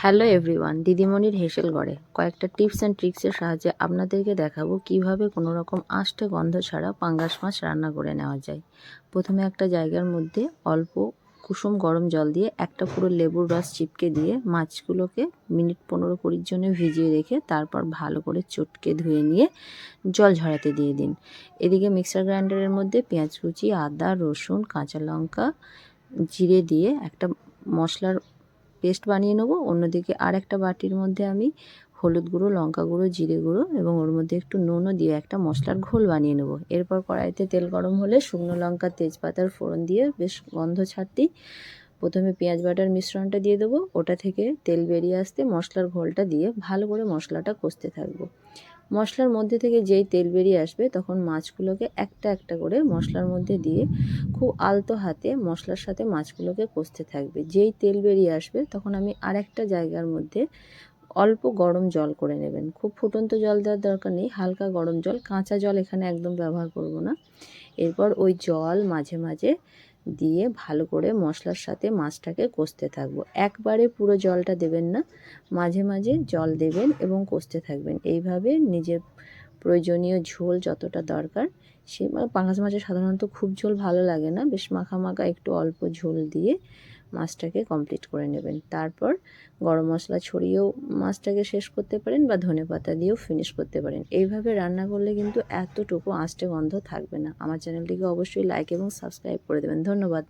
Hello everyone, দিদিমণির হেসেল গড়ে। কয়েকটা টিপস অ্যান্ড ট্রিক্সের সাহায্যে আপনাদেরকে দেখাবো কীভাবে কোনো রকম আষ্টে গন্ধ ছাড়া পাঙ্গাস মাছ রান্না করে নেওয়া যায়। প্রথমে একটা জায়গার মধ্যে অল্প কুসুম গরম জল দিয়ে একটা পুরো লেবুর রস চিপকে দিয়ে মাছগুলোকে মিনিট পনেরো কুড়ির জন্য ভিজিয়ে রেখে তারপর ভালো করে চটকে ধুয়ে নিয়ে জল ঝরাতে দিয়ে দিন। এদিকে মিক্সার গ্রাইন্ডারের মধ্যে পেঁয়াজ কুচি, আদা, রসুন, কাঁচা লঙ্কা, জিরে দিয়ে একটা মশলার পেস্ট বানিয়ে নেব। অন্যদিকে আর একটা বাটির মধ্যে আমি হলুদ গুঁড়ো, লঙ্কা গুঁড়ো, জিরে গুঁড়ো এবং ওর মধ্যে একটু নুনও দিয়ে একটা মশলার ঘোল বানিয়ে নেব। এরপর কড়াইতে তেল গরম হলে শুকনো লঙ্কা, তেজপাতার ফোড়ন দিয়ে বেশ গন্ধ ছাড়তেই প্রথমে পেঁয়াজ বাটার মিশ্রণটা দিয়ে দেবো। ওটা থেকে তেল বেরিয়ে আসতে মশলার ঘোলটা দিয়ে ভালো করে মশলাটা কষতে থাকব। মশলার মধ্যে থেকে যেই তেল বেরিয়ে আসবে, তখন মাছগুলোকে একটা একটা করে মশলার মধ্যে দিয়ে খুব আলতো হাতে মশলার সাথে মাছগুলোকে কষতে থাকবে। যেই তেল বেরিয়ে আসবে, তখন আমি আরেকটা জায়গার মধ্যে অল্প গরম জল করে নেবেন। খুব ফুটন্ত জল দেওয়ার দরকার নেই, হালকা গরম জল, কাঁচা জল এখানে একদম ব্যবহার করব না। এরপর ওই জল মাঝে মাঝে দিয়ে ভালো করে মশলার সাথে মাছটাকে কষতে থাকব। একবারে পুরো জলটা দেবেন না, মাঝে মাঝে জল দেবেন এবং কষতে থাকবেন। এইভাবে নিজের প্রয়োজনীয় ঝোল যতটা দরকার, সে পাঙাশ মাছে সাধারণত খুব ঝোল ভালো লাগে না। বেশ মাখা মাখা একটু অল্প ঝোল দিয়ে মাছটাকে কমপ্লিট করে নেবেন। তারপর গরম মশলা ছড়িয়েও মাছটাকে শেষ করতে পারেন বা ধনে পাতা দিয়েও ফিনিশ করতে পারেন। এইভাবে রান্না করলে কিন্তু এতটুকু আঁচটে গন্ধ থাকবে না। আমার চ্যানেলটিকে অবশ্যই লাইক এবং সাবস্ক্রাইব করে দেবেন। ধন্যবাদ।